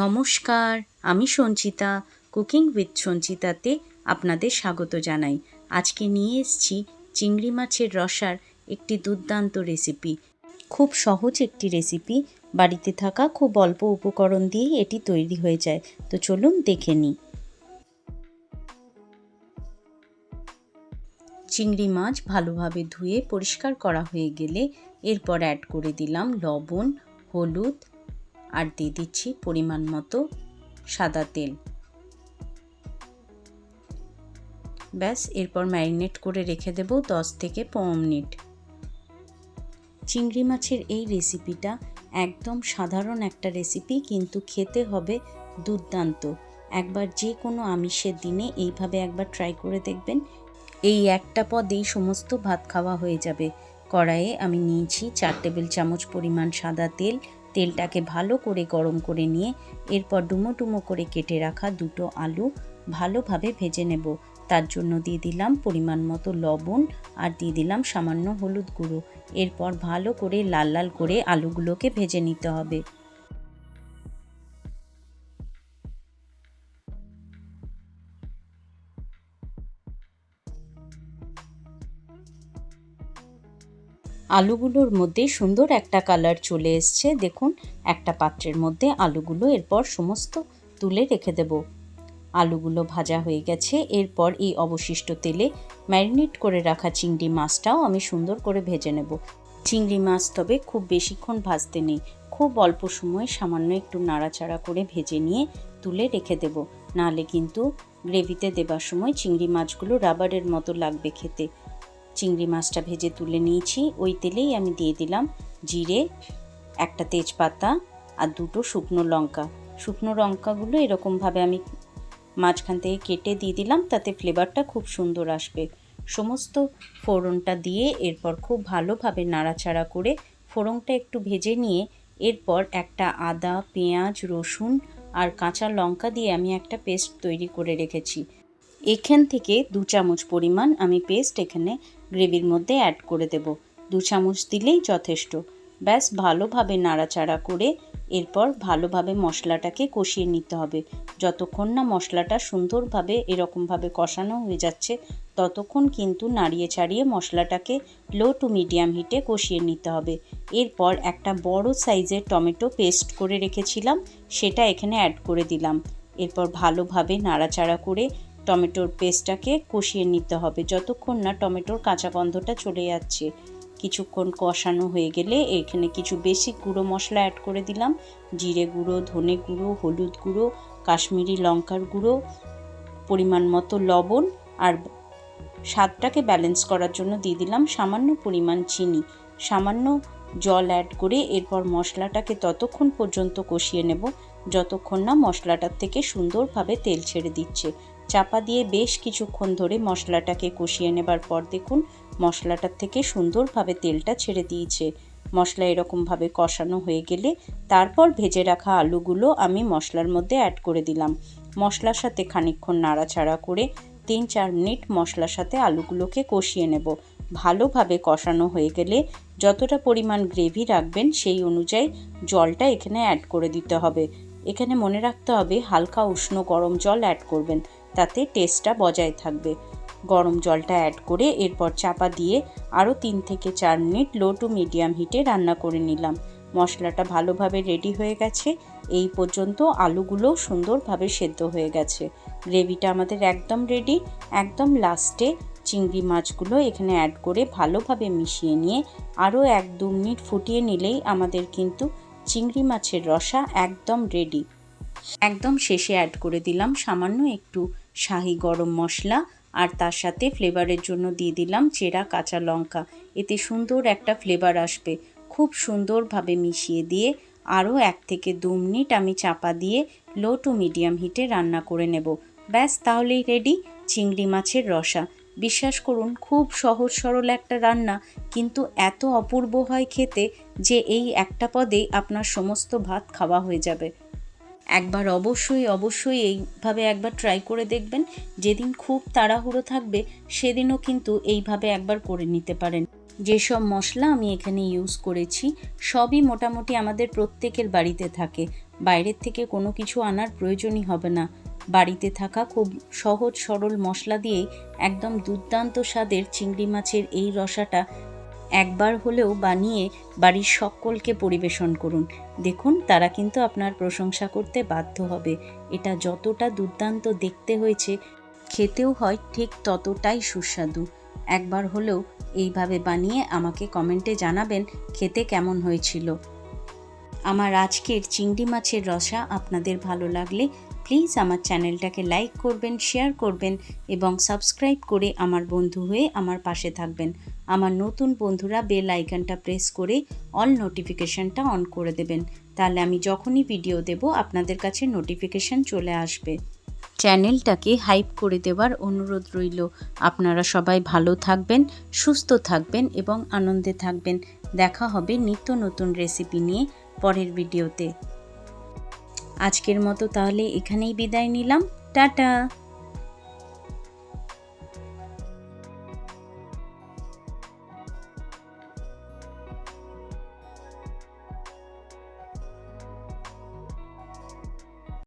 নমস্কার, আমি Sanchita, cooking with সঞ্চিতাতে আপনাদের স্বাগত জানাই। আজকে নিয়ে এসেছি চিংড়ি মাছের রসার একটি দুর্দান্ত রেসিপি। খুব সহজ একটি রেসিপি, বাড়িতে থাকা খুব অল্প উপকরণ দিয়েই এটি তৈরি হয়ে যায়। তো চলুন দেখে নিই। চিংড়ি মাছ ভালোভাবে ধুয়ে পরিষ্কার করা হয়ে গেলে এরপর অ্যাড করে দিলাম লবণ, হলুদ আর দিয়ে দিচ্ছি পরিমাণ মতো সাদা তেল। ব্যাস, এরপর ম্যারিনেট করে রেখে দেব দশ থেকে পনেরো মিনিট। চিংড়ি মাছের এই রেসিপিটা একদম সাধারণ একটা রেসিপি, কিন্তু খেতে হবে দুর্দান্ত। একবার যে কোনো আমিষের দিনে এইভাবে একবার ট্রাই করে দেখবেন, এই একটা পদেই সমস্ত ভাত খাওয়া হয়ে যাবে। কড়াইয়ে আমি নিয়েছি চার টেবিল চামচ পরিমাণ সাদা তেল তেলটাকে ভালো করে গরম করে নিয়ে এরপর ডুমো ডুমো করে কেটে রাখা দুটো আলু ভালোভাবে ভেজে নেব। তার জন্য দিয়ে দিলাম পরিমাণ মতো লবণ আর দিয়ে দিলাম সামান্য হলুদ গুঁড়ো। এরপর ভালো করে লাল লাল করে আলুগুলোকে ভেজে নিতে হবে। আলুগুলোর মধ্যে সুন্দর একটা কালার চলে এসছে। দেখুন, একটা পাত্রের মধ্যে আলুগুলো এরপর সমস্ত তুলে রেখে দেব। আলুগুলো ভাজা হয়ে গেছে। এরপর এই অবশিষ্ট তেলে ম্যারিনেট করে রাখা চিংড়ি মাছটাও আমি সুন্দর করে ভেজে নেব। চিংড়ি মাছ তবে খুব বেশিক্ষণ ভাজতে নেই। খুব অল্প সময় সামান্য একটু নাড়াচাড়া করে ভেজে নিয়ে তুলে রেখে দেব। নাহলে কিন্তু গ্রেভিতে দেবার সময় চিংড়ি মাছগুলো রাবারের মতো লাগবে খেতে। চিংড়ি মাছটা ভেজে তুলে নিয়েছি। ওই তেলেই আমি দিয়ে দিলাম জিরে, একটা তেজপাতা আর দুটো শুকনো লঙ্কা। শুকনো লঙ্কাগুলো এরকমভাবে আমি মাঝখান থেকে কেটে দিয়ে দিলাম, তাতে ফ্লেভারটা খুব সুন্দর আসবে। সমস্ত ফোড়নটা দিয়ে এরপর খুব ভালোভাবে নাড়াচাড়া করে ফোড়নটা একটু ভেজে নিয়ে এরপর একটা আদা, পেঁয়াজ, রসুন আর কাঁচা লঙ্কা দিয়ে আমি একটা পেস্ট তৈরি করে রেখেছি। এখান থেকে দু চামচ পরিমাণ আমি পেস্ট এখানে গ্রেভির মধ্যে অ্যাড করে দেব। দু চামচ দিলেই যথেষ্ট। ব্যাস, ভালোভাবে নাড়াচাড়া করে এরপর ভালোভাবে মশলাটাকে কষিয়ে নিতে হবে। যতক্ষণ না মশলাটা সুন্দরভাবে এরকমভাবে কষানো হয়ে যাচ্ছে, ততক্ষণ কিন্তু নাড়িয়ে চাড়িয়ে মশলাটাকে লো টু মিডিয়াম হিটে কষিয়ে নিতে হবে। এরপর একটা বড় সাইজের টমেটো পেস্ট করে রেখেছিলাম, সেটা এখানে অ্যাড করে দিলাম। এরপর ভালোভাবে নাড়াচাড়া করে টমেটোর পেস্টটাকে কষিয়ে নিতে হবে। যতক্ষণ না টমেটোর কাঁচা গন্ধটা চলে যাচ্ছে, কিছুক্ষণ কষানো হয়ে গেলে এখানে কিছু বেশি গুঁড়ো মশলা অ্যাড করে দিলাম। জিরে গুঁড়ো, ধনে গুঁড়ো, হলুদ গুঁড়ো, কাশ্মীরি লঙ্কার গুঁড়ো, পরিমাণ মতো লবণ আর স্বাদটাকে ব্যালেন্স করার জন্য দিয়ে দিলাম সামান্য পরিমাণ চিনি। সামান্য জল অ্যাড করে এরপর মশলাটাকে ততক্ষণ পর্যন্ত কষিয়ে নেব, যতক্ষণ না মশলাটার থেকে সুন্দরভাবে তেল ছেড়ে দিচ্ছে। চাপা দিয়ে বেশ কিছুক্ষণ ধরে মশলাটাকে কষিয়ে নেবার পর দেখুন, মশলাটার থেকে সুন্দরভাবে তেলটা ছেড়ে দিয়েছে। মশলা এরকমভাবে কষানো হয়ে গেলে তারপর ভেজে রাখা আলুগুলো আমি মশলার মধ্যে অ্যাড করে দিলাম। মশলার সাথে খানিক্ষণ নাড়াচাড়া করে তিন চার মিনিট মশলার সাথে আলুগুলোকে কষিয়ে নেব। ভালোভাবে কষানো হয়ে গেলে যতটা পরিমাণ গ্রেভি রাখবেন সেই অনুযায়ী জলটা এখানে অ্যাড করে দিতে হবে। এখানে মনে রাখতে হবে হালকা উষ্ণ গরম জল অ্যাড করবেন। তাতে টেস্টটা বজায় থাকবে। গরম জলটা অ্যাড করে এরপর চাপা দিয়ে আরও তিন থেকে চার মিনিট লো টু মিডিয়াম হিটে রান্না করে নিলাম। মশলাটা ভালোভাবে রেডি হয়ে গেছে। এই পর্যন্ত আলুগুলো সুন্দরভাবে সেদ্ধ হয়ে গেছে। গ্রেভিটা আমাদের একদম রেডি একদম লাস্টে চিংড়ি মাছগুলো এখানে অ্যাড করে ভালোভাবে মিশিয়ে নিয়ে আরও এক দু মিনিট ফুটিয়ে নিলেই আমাদের কিন্তু চিংড়ি মাছের রসা একদম রেডি একদম শেষে অ্যাড করে দিলাম সামান্য একটু শাহি গরম মশলা আর তার সাথে ফ্লেভারের জন্য দিয়ে দিলাম চেরা কাঁচা লঙ্কা। এতে সুন্দর একটা ফ্লেভার আসবে। খুব সুন্দরভাবে মিশিয়ে দিয়ে আরও এক থেকে দু মিনিট আমি চাপা দিয়ে লো টু মিডিয়াম হিটে রান্না করে নেব। ব্যাস, তাহলেই রেডি চিংড়ি মাছের রসা। বিশ্বাস করুন, খুব সহজ সরল একটা রান্না, কিন্তু এত অপূর্ব হয় খেতে যে এই একটা পদেই আপনার সমস্ত ভাত খাওয়া হয়ে যাবে। একবার অবশ্যই অবশ্যই এইভাবে একবার ট্রাই করে দেখবেন। যেদিন খুব তাড়াহুড়ো থাকবে, সেদিনও কিন্তু এইভাবে একবার করে নিতে পারেন। যেসব মশলা আমি এখানে ইউজ করেছি, সবই মোটামুটি আমাদের প্রত্যেকের বাড়িতে থাকে। বাইরের থেকে কোনো কিছু আনার প্রয়োজনই হবে না। বাড়িতে থাকা খুব সহজ, সরল মশলা দিয়েই একদম দুর্দান্ত স্বাদের চিংড়ি মাছের এই রসাটা একবার হলেও বানিয়ে বাড়ির সকলকে পরিবেশন করুন। দেখুন, তারা কিন্তু আপনার প্রশংসা করতে বাধ্য হবে। এটা যতটা দুর্দান্ত দেখতে হয়েছে, খেতেও হয় ঠিক ততটাই সুস্বাদু। একবার হলেও এইভাবে বানিয়ে আমাকে কমেন্টে জানাবেন খেতে কেমন হয়েছিল। আমার আজকের চিংড়ি মাছের রসা আপনাদের ভালো লাগলে প্লিজ আমার চ্যানেলটাকে লাইক করবেন, শেয়ার করবেন এবং সাবস্ক্রাইব করে আমার বন্ধু হয়ে আমার পাশে থাকবেন। আমার নতুন বন্ধুরা বেল আইকনটা প্রেস করে অল নোটিফিকেশনটা অন করে দেবেন। তাহলে আমি যখনই ভিডিও দেব, আপনাদের কাছে নোটিফিকেশন চলে আসবে। চ্যানেলটাকে হাইপ করে দেওয়ার অনুরোধ রইল। আপনারা সবাই ভালো থাকবেন, সুস্থ থাকবেন এবং আনন্দে থাকবেন। দেখা হবে নিত্য নতুন রেসিপি নিয়ে পরের ভিডিওতে। আজকের মতো তাহলে এখানেই বিদায় নিলাম। টাটা!